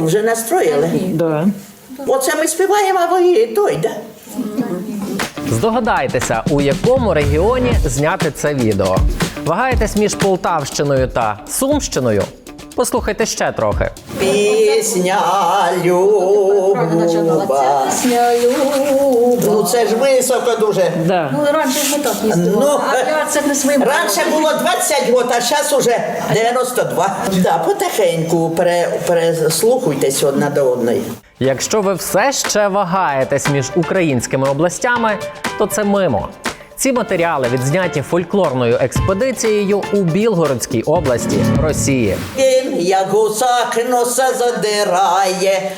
вже настроїли. Да. Оце ми співаємо, а ви той, да? Здогадайтеся, у якому регіоні зняти це відео. Вагаєтесь між Полтавщиною та Сумщиною? Послухайте ще трохи. Пісня Люба. Ну це ж високо дуже. Да. Ну, раніше ми так Ну, їздили. А я це не своїм. Раніше було 20 років, а зараз уже 92. Да, потихеньку пере, переслухуйтесь одна до одної. Якщо ви все ще вагаєтесь між українськими областями, то це мимо. Ці матеріали відзняті фольклорною експедицією у Білгородській області Росії. Він, як гусак, носа задирає,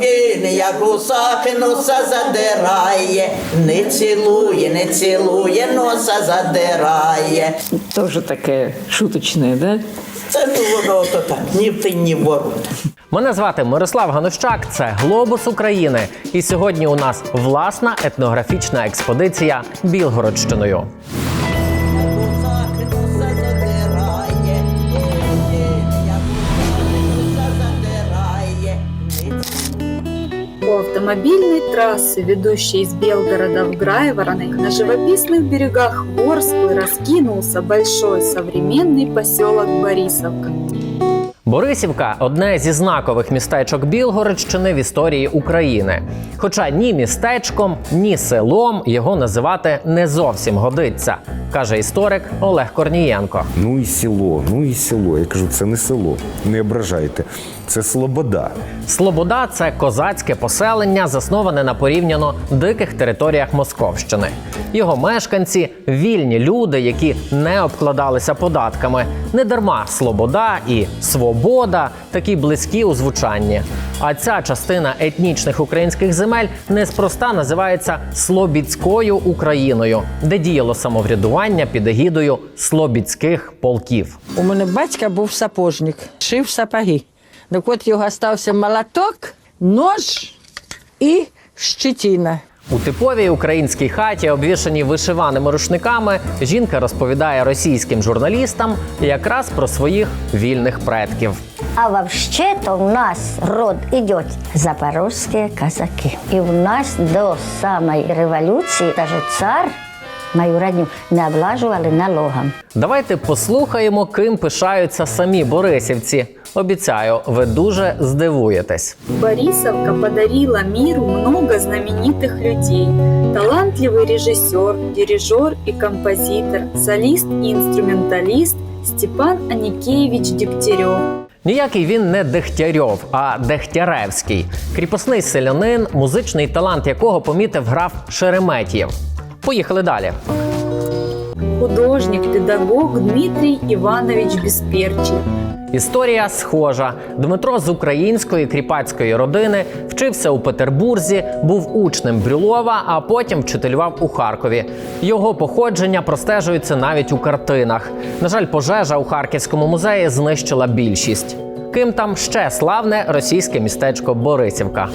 він, як гусак, носа задирає, не цілує, не цілує, носа задирає. Тоже таке шуточне, да? Це ну воно то так, ні в тинь, ні в ворота. Мене звати Мирослав Ганущак, це Глобус України. І сьогодні у нас власна етнографічна експедиція Білгородщиною. Гусак, носа задирає, О, він, як гусак, носа задирає, не У автомобильной трассы, ведущей из Белгорода в Грайворонай, на живописных берегах Ворсклы раскинулся большой современный поселок Борисовка. Борисівка одне зі знакових містечок Білгородщини в історії України. Хоча ні містечком, ні селом його називати не зовсім годиться, каже історик Олег Корнієнко. Ну і село, ну і село. Я кажу, це не село, не ображайте. Це Слобода. Слобода це козацьке поселення, засноване на порівняно диких територіях Московщини. Його мешканці вільні люди, які не обкладалися податками. Не дарма Слобода і Свобода такі близькі у звучанні. А ця частина етнічних українських земель неспроста називається Слобідською Україною, де діяло самоврядування під егідою слобідських полків. У мене батька був сапожник, шив сапоги. Так от його стався молоток, нож і щетина. У типовій українській хаті, обвішаній вишиваними рушниками, жінка розповідає російським журналістам якраз про своїх вільних предків. А вообще-то у нас род идет запорожские казаки. И у нас до самой революции даже царь мою родню не облажували налогом. Давайте послухаємо, ким пишаються самі борисівці. Обіцяю, ви дуже здивуєтесь. Борисовка подарила миру много знаменитых людей. Талантливый режиссер, дирижер и композитор, солист и инструменталист Степан Аникеевич Дегтярев. Ніякий він не Дегтярьов, а Дегтяревський, кріпосний селянин, музичний талант якого помітив граф Шереметєв. Поїхали далі. Художник, педагог Дмитрий Иванович Бесперчий. Історія схожа. Дмитро з української кріпацької родини вчився у Петербурзі, був учнем Брюлова, а потім вчителював у Харкові. Його походження простежується навіть у картинах. На жаль, пожежа у Харківському музеї знищила більшість. Ким там ще славне російське містечко Борисівка.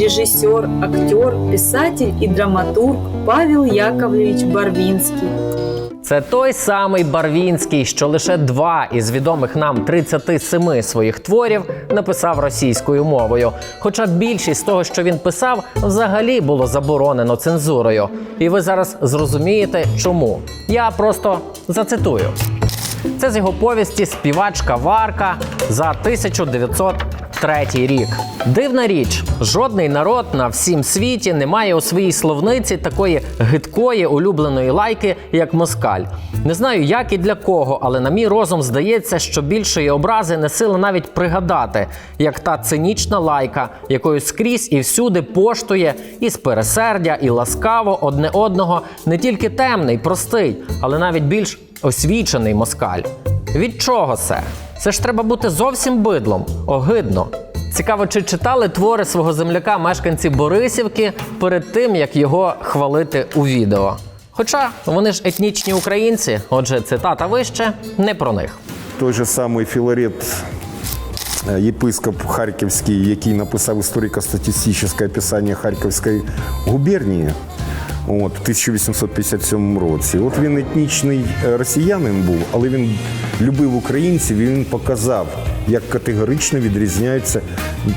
режиссер, актер, писатель и драматург Павел Яковлевич Барвинский. Це той самий Барвінський, що лише два із відомих нам 37 своїх творів написав російською мовою. Хоча більшість того, що він писав, взагалі було заборонено цензурою. І ви зараз зрозумієте, чому. Я просто зацитую. Це з його повісті Співачка Варка за 1903 рік. Дивна річ, жодний народ на всім світі не має у своїй словниці такої гидкої улюбленої лайки, як москаль. Не знаю, як і для кого, але на мій розум здається, що більшої образи не сила навіть пригадати, як та цинічна лайка, якою скрізь і всюди поштує і з пересердя, і ласкаво одне одного не тільки темний, простий, але навіть більш освічений москаль. Від чого це? Це ж треба бути зовсім бидлом, огидно. Цікаво, чи читали твори свого земляка мешканці Борисівки перед тим, як його хвалити у відео. Хоча вони ж етнічні українці, отже, цитата вище не про них. Той же самий Філарет, е, єпископ Харківський, який написав історико-статистичне описання Харківської губернії, От, в 1857 році. От він етнічний е, росіянин був, але він любив українців і він показав, як категорично відрізняються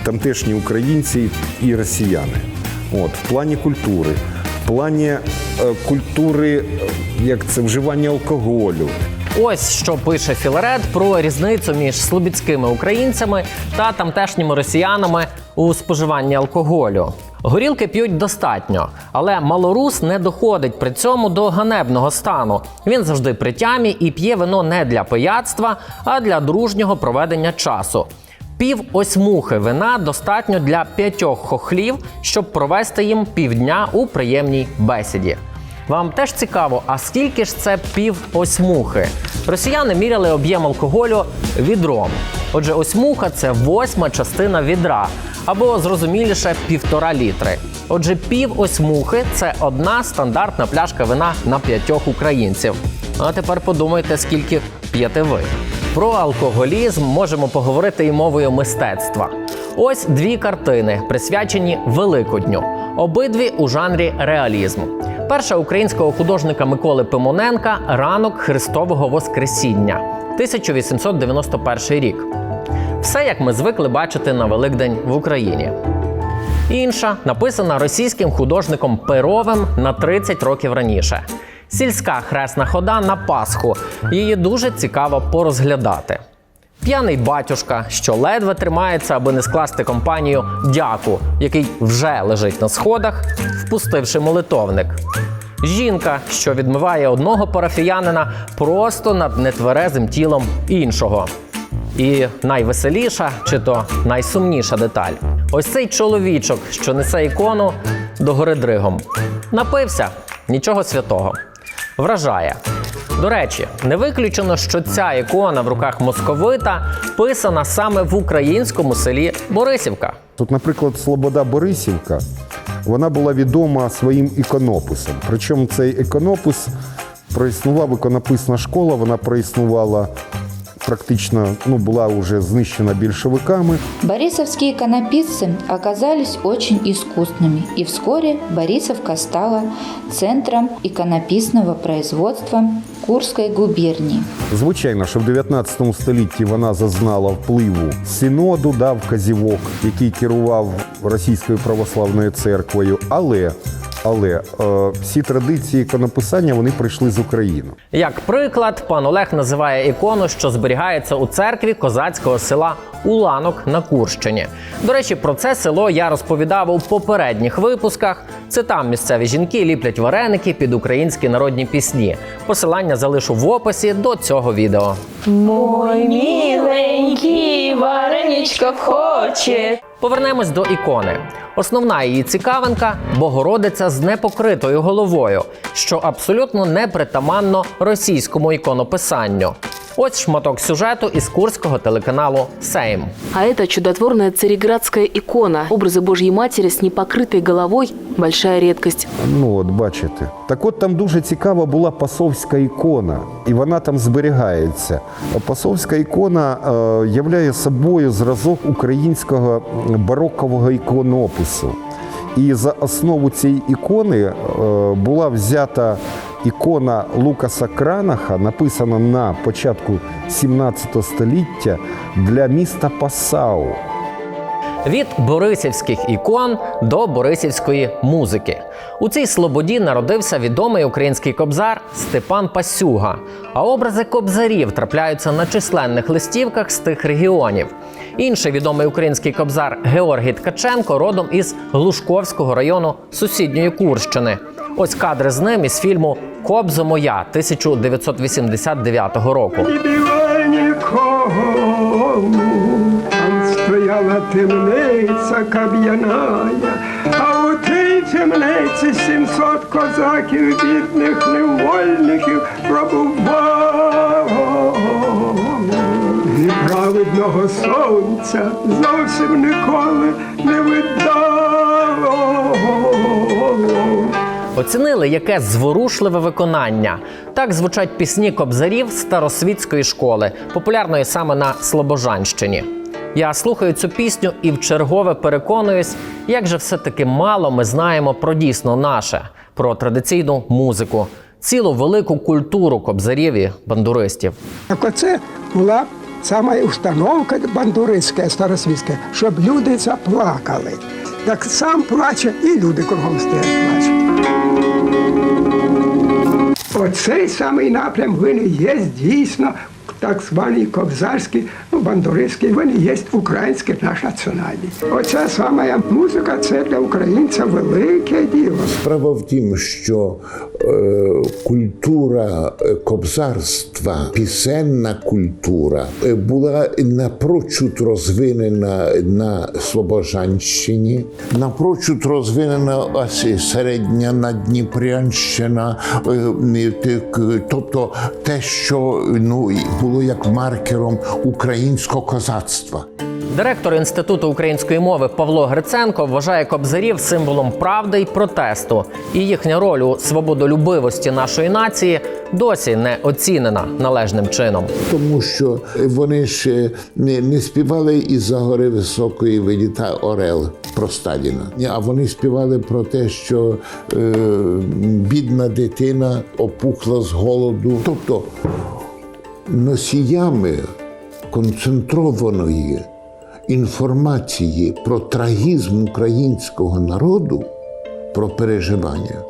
тамтешні українці і росіяни. От, в плані культури, в плані е, культури, е, як це вживання алкоголю. Ось що пише Філарет про різницю між слобідськими українцями та тамтешніми росіянами у споживанні алкоголю. Горілки п'ють достатньо, але малорус не доходить при цьому до ганебного стану. Він завжди при тямі і п'є вино не для пияцтва, а для дружнього проведення часу. Пів осьмухи вина достатньо для п'ятьох хохлів, щоб провести їм півдня у приємній бесіді. Вам теж цікаво, а скільки ж це пів осьмухи? Росіяни міряли об'єм алкоголю відром. Отже, осьмуха це восьма частина відра, або зрозуміліше півтора літри. Отже, пів осьмухи це одна стандартна пляшка вина на п'ятьох українців. А тепер подумайте, скільки п'єте ви. Про алкоголізм можемо поговорити і мовою мистецтва. Ось дві картини, присвячені Великодню, обидві у жанрі реалізм. Перша українського художника Миколи Пимоненка Ранок Христового Воскресіння, 1891 рік. Все як ми звикли бачити на Великдень в Україні. Інша написана російським художником Перовим на 30 років раніше. Сільська хресна хода на Пасху. Її дуже цікаво порозглядати. П'яний батюшка, що ледве тримається, аби не скласти компанію дяку, який вже лежить на сходах, впустивши молитовник. Жінка, що відмиває одного парафіянина просто над нетверезим тілом іншого. І найвеселіша чи то найсумніша деталь. Ось цей чоловічок, що несе ікону до гори дригом. Напився нічого святого. Вражає. До речі, не виключено, що ця ікона в руках московита писана саме в українському селі Борисівка. Тут, наприклад, Слобода Борисівка, вона була відома своїм іконописом. Причому цей іконопис проіснував іконописна школа, вона проіснувала практично, ну, була вже знищена більшовиками. Борисовские иконописцы оказались очень искусными, и вскоре Борисовка стала центром иконописного производства Курской губернии. Звичайно, що в 19 столітті вона зазнала впливу синоду, да, вказівок, який керував Російською православною церквою. Але, але е, всі традиції іконописання вони прийшли з України. Як приклад, пан Олег називає ікону, що зберігається у церкві козацького села Уланок на Курщині. До речі, про це село я розповідав у попередніх випусках. Це там місцеві жінки ліплять вареники під українські народні пісні. Посилання залишу в описі до цього відео. Мой миленький вареничка хоче. Повернемось до ікони. Основна її цікавинка Богородиця з непокритою головою, що абсолютно не притаманно російському іконописанню. Ось шматок сюжету із курського телеканалу Сейм. А это чудотворная цареградская икона. Образы Божьей Матери с непокрытой головой – большая редкость. Ну, от бачите. Так от там дуже цікава була пасовська ікона, і вона там зберігається. Пасовська ікона е, являє собою зразок українського барокового іконопису. І за основу цієї ікони е, була взята ікона Лукаса Кранаха, написана на початку 17 століття для міста Пасау. Від борисівських ікон до борисівської музики. У цій слободі народився відомий український кобзар Степан Пасюга. А образи кобзарів трапляються на численних листівках з тих регіонів. Інший відомий український кобзар Георгій Ткаченко родом із Глушковського району сусідньої Курщини. Ось кадри з ним із фільму Кобзо моя 1989 року. там стояла темниця кам'яная, а у тій темниці сімсот козаків, бідних невольників пробувало. І праведного сонця зовсім ніколи не видало. Оцінили, яке зворушливе виконання. Так звучать пісні кобзарів старосвітської школи, популярної саме на Слобожанщині. Я слухаю цю пісню і в чергове переконуюсь, як же все-таки мало ми знаємо про дійсно наше, про традиційну музику, цілу велику культуру кобзарів і бандуристів. Так оце була сама установка бандуристська, старосвітська, щоб люди заплакали. Так сам плаче і люди кругом стоять плачуть. Оцей самий напрям вини є дійсно так званий кобзарський, ну, бандуристський, він і є український наш національність. Оця сама музика це для українця велике діло. Справа в тім, що е, культура е, кобзарства, пісенна культура е, була напрочуд розвинена на Слобожанщині, напрочуд розвинена ось середня Надніпрянщина, е, тобто те, що ну, було як маркером українського козацтва. Директор інституту української мови Павло Гриценко вважає кобзарів символом правди й протесту, і їхня роль у свободолюбивості нашої нації досі не оцінена належним чином. Тому що вони ж не, не співали із за гори високої виліта Орел про Сталіна. А вони співали про те, що е, бідна дитина опухла з голоду. Тобто носіями концентрованої інформації про трагізм українського народу, про переживання,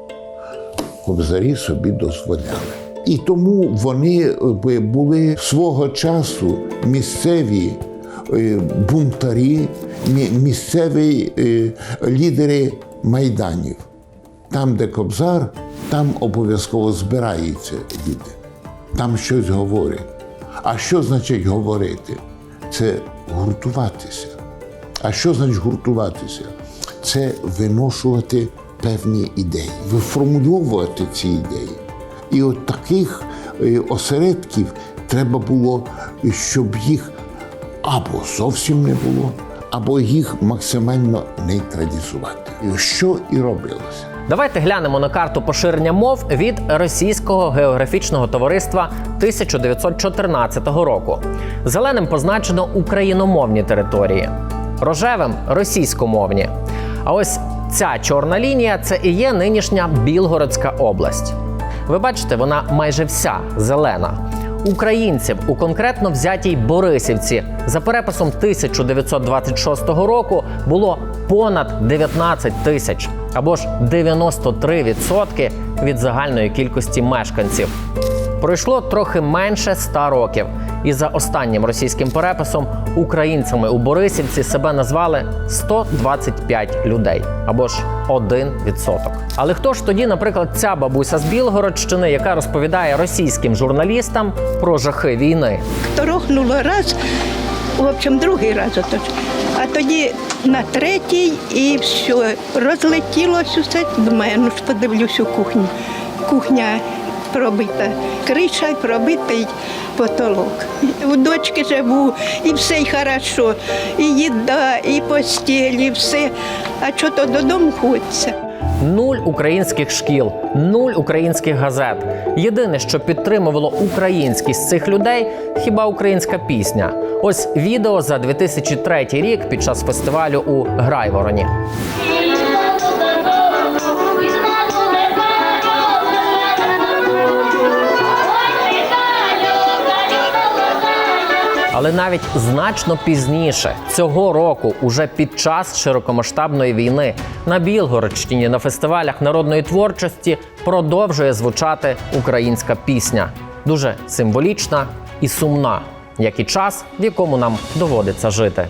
кобзарі собі дозволяли. І тому вони е, були свого часу місцеві е, бунтарі, місцеві е, лідери майданів. Там, де кобзар, там обов'язково збираються люди. Там щось говорять. А що значить говорити? Це гуртуватися. А що значить гуртуватися? Це виношувати певні ідеї, виформульовувати ці ідеї. І от таких е, осередків треба було, щоб їх або зовсім не було, або їх максимально нейтралізувати. Що і робилося. Давайте глянемо на карту поширення мов від Російського географічного товариства 1914 року. Зеленим позначено україномовні території, рожевим російськомовні. А ось ця чорна лінія це і є нинішня Білгородська область. Ви бачите, вона майже вся зелена. Українців у конкретно взятій Борисівці за переписом 1926 року було понад 19 тисяч або ж 93% від загальної кількості мешканців. Пройшло трохи менше ста років, і за останнім російським переписом українцями у Борисівці себе назвали 125 людей або ж 1%. Але хто ж тоді, наприклад, ця бабуся з Білгородщини, яка розповідає російським журналістам про жахи війни? торохнуло раз, в общем, другий раз отож. Тоді на третій і все, розлетілося все. Думаю, ну ж подивлюсь у кухню. Кухня пробита, криша пробитий потолок. У дочки живу, і все й хорошо, і їда, і постіль, і все. А що то додому хочеться. Нуль українських шкіл, нуль українських газет. Єдине, що підтримувало українськість цих людей, хіба українська пісня. Ось відео за 2003 рік під час фестивалю у Грайвороні. Але навіть значно пізніше цього року, уже під час широкомасштабної війни, на Білгородщині на фестивалях народної творчості продовжує звучати українська пісня, дуже символічна і сумна, як і час, в якому нам доводиться жити.